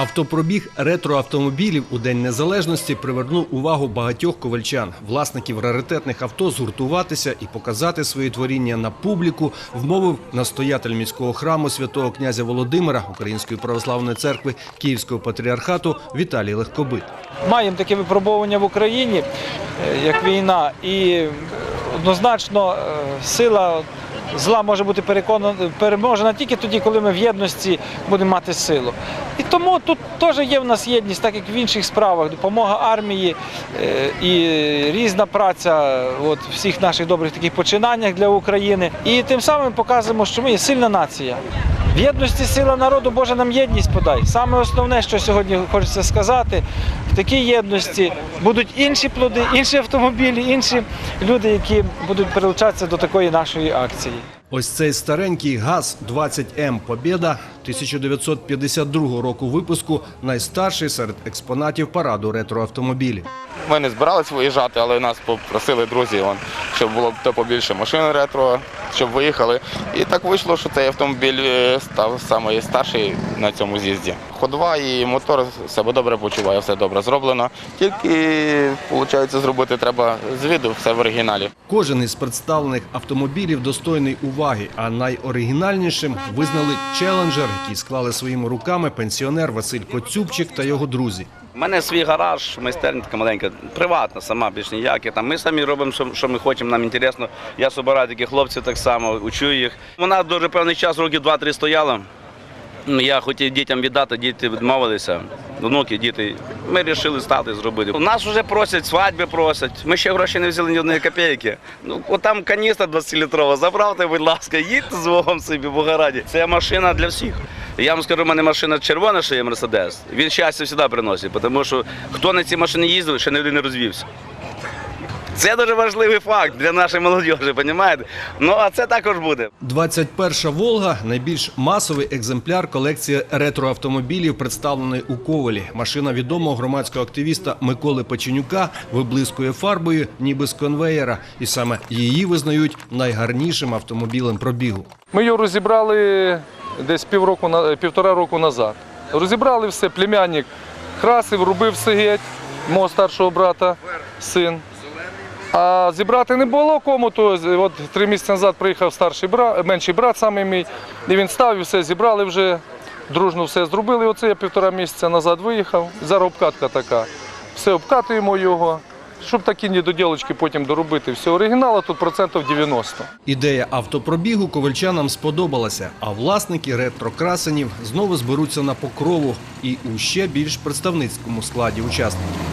Автопробіг ретроавтомобілів у День Незалежності привернув увагу багатьох ковальчан, власників раритетних авто згуртуватися і показати свої творіння на публіку, вмовив настоятель міського храму святого князя Володимира Української православної церкви Київського патріархату Віталій Легкобит. Маємо таке випробування в Україні, е, як війна, і е, однозначно е, сила зла може бути переконана, переможена тільки тоді, коли ми в єдності будемо мати силу. І тому тут теж є в нас єдність, так як в інших справах, допомога армії е, і різна праця от, всіх наших добрих таких починаннях для України. І тим самим показуємо, що ми є сильна нація. В єдності сила народу, Боже, нам єдність подай. Саме основне, що сьогодні хочеться сказати, в такій єдності будуть інші плоди, інші автомобілі, інші люди, які будуть прилучатися до такої нашої акції. Ось цей старенький ГАЗ-20М Побєда 1952 року випуску найстарший серед експонатів параду ретроавтомобілів. Ми не збиралися виїжджати, але нас попросили друзі, щоб було то побільше машин ретро, щоб виїхали. І так вийшло, що цей автомобіль е, став найстарший на цьому з'їзді. Ходова і мотор себе добре почуває, все добре зроблено. Тільки, виходить, зробити треба з виду, все в оригіналі. Кожен із представлених автомобілів достойний уваги, а найоригінальнішим визнали челенджер, який склали своїми руками пенсіонер Василь Коцюбчик та його друзі. У мене свій гараж, майстерня така маленька, приватна, сама більш ніякі. Там ми самі робимо, що, що ми хочемо, нам інтересно. Я збираю таких хлопців так само, учу їх. Вона дуже певний час, років 2-3 стояла. Ну, Я хотів дітям віддати, діти відмовилися, внуки, діти. Ми вирішили стати зробити. У нас вже просять, свадьби просять. Ми ще гроші не взяли ні одної копійки. Ну, от там каністра 20-літрова, забравте, будь ласка, їдьте з Богом собі, Богораді. Це машина для всіх. Я вам скажу, у мене машина червона, що є Мерседес. Він щастя завжди приносить, тому що хто на цій машині їздив, ще ніде не розвівся. Це дуже важливий факт для нашої молодіжі, розумієте? Ну а це також буде. 21 Волга найбільш масовий екземпляр колекції ретроавтомобілів, представленої у Ковалі. Машина відомого громадського активіста Миколи Печенюка виблискує фарбою, ніби з конвеєра, і саме її визнають найгарнішим автомобілем пробігу. Ми його розібрали десь півроку на півтора року назад. Розібрали все, племянник красив, робив все геть, мого старшого брата, син. А зібрати не було кому, то от три місяці назад приїхав старший брат, менший брат саме мій, і він став і все зібрали вже, дружно все зробили. Оце я півтора місяця назад виїхав. Зараз обкатка така. Все обкатуємо його, щоб такі недоділочки потім доробити. Все оригінала тут процентів 90. Ідея автопробігу ковальчанам сподобалася, а власники ретрокрасенів знову зберуться на покрову і у ще більш представницькому складі учасників.